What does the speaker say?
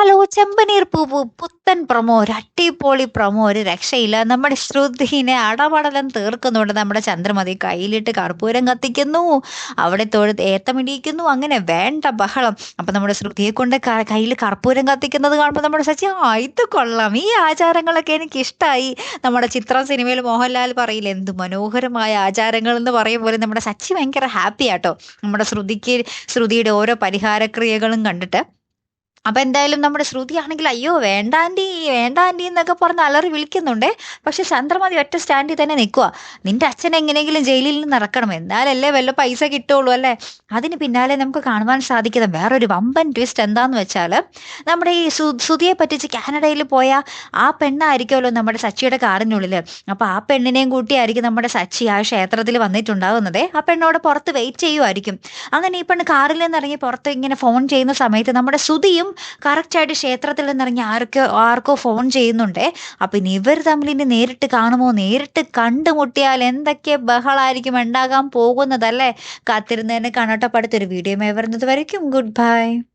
Hello ചെമ്പനീർ പൂപ്പു പുത്തൻ promo ഒരു അട്ടിപ്പൊളി promo ഒരു രക്ഷയില്ല. നമ്മുടെ ശ്രുതിനെ അടപടലം തീർക്കുന്നുണ്ട്. നമ്മുടെ ചന്ദ്രമതി കയ്യിലിട്ട് കർപ്പൂരം കത്തിക്കുന്നു. അവിടെ തൊഴു ഏത്തമിടിയിക്കുന്നു അങ്ങനെ വേണ്ട ബഹളം. അപ്പം നമ്മുടെ ശ്രുതിയെ കൊണ്ട് കയ്യിൽ കർപ്പൂരം കത്തിക്കുന്നത് കാണുമ്പോൾ നമ്മുടെ സച്ചി ആ ഇത് കൊള്ളാം. ഈ ആചാരങ്ങളൊക്കെ എനിക്ക് ഇഷ്ടമായി നമ്മുടെ ചിത്രം സിനിമയിൽ മോഹൻലാൽ പറയില്ല എന്ത് മനോഹരമായ ആചാരങ്ങൾ എന്ന് പറയും പോലെ നമ്മുടെ സച്ചി ഭയങ്കര ഹാപ്പി ആട്ടോ നമ്മുടെ ശ്രുതിക്ക് ശ്രുതിയുടെ ഓരോ പരിഹാരക്രിയകളും കണ്ടിട്ട് അപ്പം എന്തായാലും നമ്മുടെ ശ്രുതി ആണെങ്കിൽ അയ്യോ വേണ്ട ആന്റി എന്നൊക്കെ പറഞ്ഞ് അലറി വിളിക്കുന്നുണ്ടേ. പക്ഷെ ചന്ദ്രമതി ഒറ്റ സ്റ്റാൻഡിൽ തന്നെ നിൽക്കുക നിന്റെ അച്ഛൻ എങ്ങനെയെങ്കിലും ജയിലിൽ നിന്ന് ഇറക്കണം എന്നാലല്ലേ വല്ല പൈസ കിട്ടുള്ളൂ അല്ലേ? അതിന് പിന്നാലെ നമുക്ക് കാണുവാൻ സാധിക്കുന്ന വേറൊരു വമ്പൻ ട്വിസ്റ്റ് എന്താന്ന് വെച്ചാൽ നമ്മുടെ ഈ ശ്രുതിയെ പറ്റിച്ച് കാനഡയിൽ പോയ ആ പെണ്ണായിരിക്കുമല്ലോ നമ്മുടെ സച്ചിയുടെ കാറിനുള്ളിൽ അപ്പോൾ ആ പെണ്ണിനെയും കൂട്ടിയായിരിക്കും നമ്മുടെ സച്ചി ആ ക്ഷേത്രത്തിൽ വന്നിട്ടുണ്ടാകുന്നത് ആ പെണ്ണോട് പുറത്ത് വെയിറ്റ് ചെയ്യുമായിരിക്കും അങ്ങനെ ഈ പെണ്ണ് കാറിൽ നിന്ന് ഇറങ്ങി പുറത്ത് ഇങ്ങനെ ഫോൺ ചെയ്യുന്ന സമയത്ത് നമ്മുടെ ശ്രുതിയും കറക്റ്റായിട്ട് ക്ഷേത്രത്തിൽ നിന്നിറങ്ങി ആർക്കോ ആർക്കോ ഫോൺ ചെയ്യുന്നുണ്ടേ. അപ്പം ഇനി ഇവർ തമ്മിൽ ഇനി നേരിട്ട് കാണുമോ? നേരിട്ട് കണ്ടുമുട്ടിയാൽ എന്തൊക്കെ ബഹളായിരിക്കും? ഉണ്ടാകാൻ പോകുന്നതല്ലേ? കാത്തിരുന്നതിന് കണ്ണോട്ടപ്പടുത്തൊരു വീഡിയോ വരുന്നത് വരയ്ക്കും. Good bye